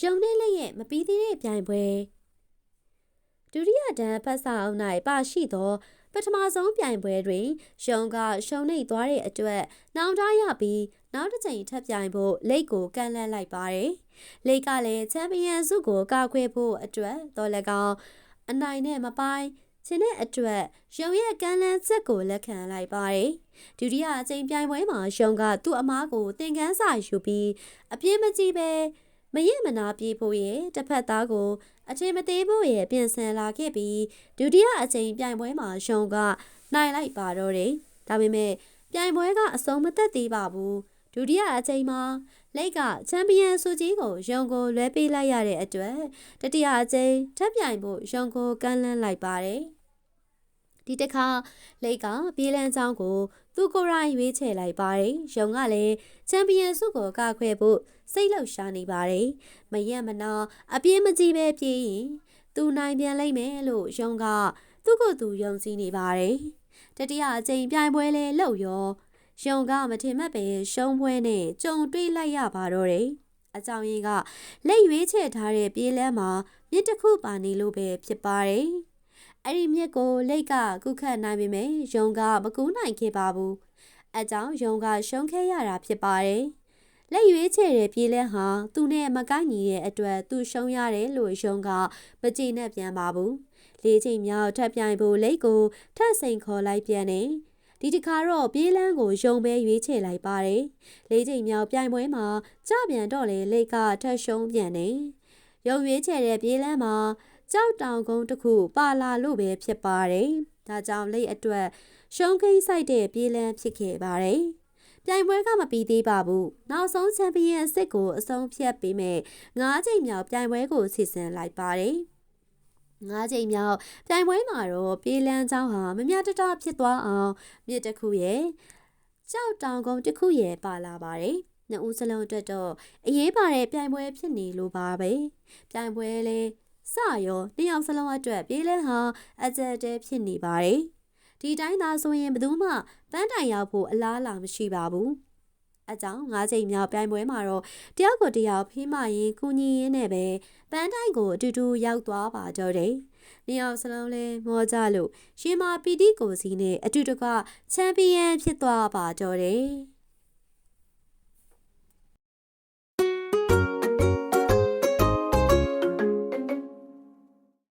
ရုံနဲ့လက်ရဲ့မပြီးသေးတဲ့ပြိုင်ပွဲဒုတိယတန်းဖတ်စာအုပ်၌ပါရှိသော ပထမဆုံးပြိုင်ပွဲတွင်ရုံကရှုံနှိပ်သွားတဲ့အတွက်နောင်တရပြီးနောက်တစ်ချိန်ထပ်ပြိုင်ဖို့လိတ်ကိုကန့်လန့်လိုက်ပါတယ်။လိတ်ကလည်းချန်ပီယံဆုကိုကာကွယ်ဖို့အတွက်တော်လည်းကောင်းအနိုင်နဲ့မပိုင်းခြင်းတဲ့အတွက်ရုံရဲ့ကမ်းလန်းချက်ကိုလက်ခံလိုက်ပါတယ်။ဒုတိယအကြိမ်ပြိုင်ပွဲမှာရုံကသူ့အမားကိုသင်ခန်းစာယူပြီးအပြင်းမကြီးပဲ မရမနာပြေးဖို့ရဲ့တစ်ဖက်သားကိုအချိန်မသေးဖို့ရဲ့ပြင်ဆင်လာခဲ့ပြီးဒုတိယအကြိမ်ပြိုင်ပွဲမှာရုံကနိုင်လိုက်ပါတော့တယ်။ဒါပေမဲ့ပြိုင်ပွဲကအဆုံးမသက်သေးပါဘူး။ဒုတိယအကြိမ်မှာလိတ်ကချန်ပီယံဆုကြီးကိုရုံကိုလွဲပေးလိုက်ရတဲ့အတွက်တတိယအကြိမ်ထပ်ပြိုင်ဖို့ရုံကိုကမ်းလှမ်းလိုက်ပါတယ်။ ဒီတစ်ခါလိတ်ကပြေးလန်းချောင်းကိုသူကိုယ်တိုင်ရွေးချယ်လိုက်ပါတယ်။ရုံကလည်းချန်ပီယံဆုကိုကခွဲဖို့စိတ်လှုပ်ရှားနေပါတယ်။မရက်မနာအပြေးမကြီးပဲပြေးရင်သူနိုင်ပြန်လိမ့်မယ်လို့ရုံကသူ့ကိုယ်သူယုံကြည်နေပါတယ်။တတိယအကြိမ်ပြိုင်ပွဲလဲလှုပ်ရောရုံကမထင်မှတ်ပဲရှုံးပွဲနဲ့ကြုံတွေ့လိုက်ရပါတော့တယ်။အကြောင်းရင်းကလက်ရွေးချယ်ထားတဲ့ပြေးလမ်းမှာမြစ်တစ်ခုပါနေလို့ပဲဖြစ်ပါတယ်။ အဲ့ဒီမြစ်ကိုလိတ်ကကုခတ်နိုင်ပေမဲ့ရုံကမကူးနိုင်ခဲ့ပါဘူး။အကြောင်းရုံကရှုံးခဲ့ရတာဖြစ်ပါတယ်။လက်ရွေးချယ်တဲ့ပြေးလန်းဟာသူနဲ့မကိုက်ညီတဲ့အတွက်သူရှုံးရတယ်လို့ရုံကမကြည်နဲ့ပြန်ပါဘူး။လေးချိန်မြောက်ထပ်ပြိုင်ဖို့လိတ်ကိုထပ်စိန်ခေါ်လိုက်ပြန်တယ်။ဒီတစ်ခါတော့ပြေးလန်းကိုယုံပဲရွေးချယ်လိုက်ပါတယ်။လေးချိန်မြောက်ပြိုင်ပွဲမှာကြပြန်တော့လေလိတ်ကထက်ရှုံးပြန်တယ်။ယုံရွေးချယ်တဲ့ပြေးလန်းမှာ ကြောက်တောင်ကုန်းတစ်ခုပါလာလို့ပဲဖြစ်ပါတယ်။ဒါကြောင့်လိတ်အတွက်ရှုံးခိမ့်ဆိုင်တဲ့ပြေးလန်းဖြစ်ခဲ့ပါတယ်။ပြိုင်ပွဲကမပြီးသေးပါဘူး။နောက်ဆုံးချန်ပီယံစစ်ကိုအဆုံးဖြတ်ပေးမဲ့၅ချိန်မြောက်ပြိုင်ပွဲကိုစီစဉ်လိုက်ပါတယ်။ငါးချိန်မြောက်ပြိုင်ပွဲမှာတော့ပြေးလန်းချောင်းဟာမမြတတဖြစ်သွားအောင်မြစ်တစ်ခုရဲ့ကြောက်တောင်ကုန်းတစ်ခုရဲ့ပါလာပါတယ်။နှစ်ဦးစလုံးအတွက်တော့အရေးပါတဲ့ပြိုင်ပွဲဖြစ်နေလို့ပါပဲ။ပြိုင်ပွဲလဲ စရောနှစ်ယောက်စလုံးအတွက်ပြေးလန်းဟာအကြက်တဲဖြစ်နေပါတယ်။ဒီတိုင်းသာဆိုရင်ဘယ်သူမှပန်းတိုင်ရောက်ဖို့အလားအလာမရှိပါဘူး။အကြောင်း၅ချိန်မြောက်ပြိုင်ပွဲမှာတော့တယောက်ကိုတယောက်ဖိမရင်ကူညီရင်းနဲ့ပဲပန်းတိုင်းကိုအတူတူရောက်သွားပါတော့တယ်။နေအောင်စလုံးလဲမောကြလို့ရှင်မာပီတီကိုစီနဲ့အတူတကချန်ပီယံဖြစ်သွားပါတော့တယ်။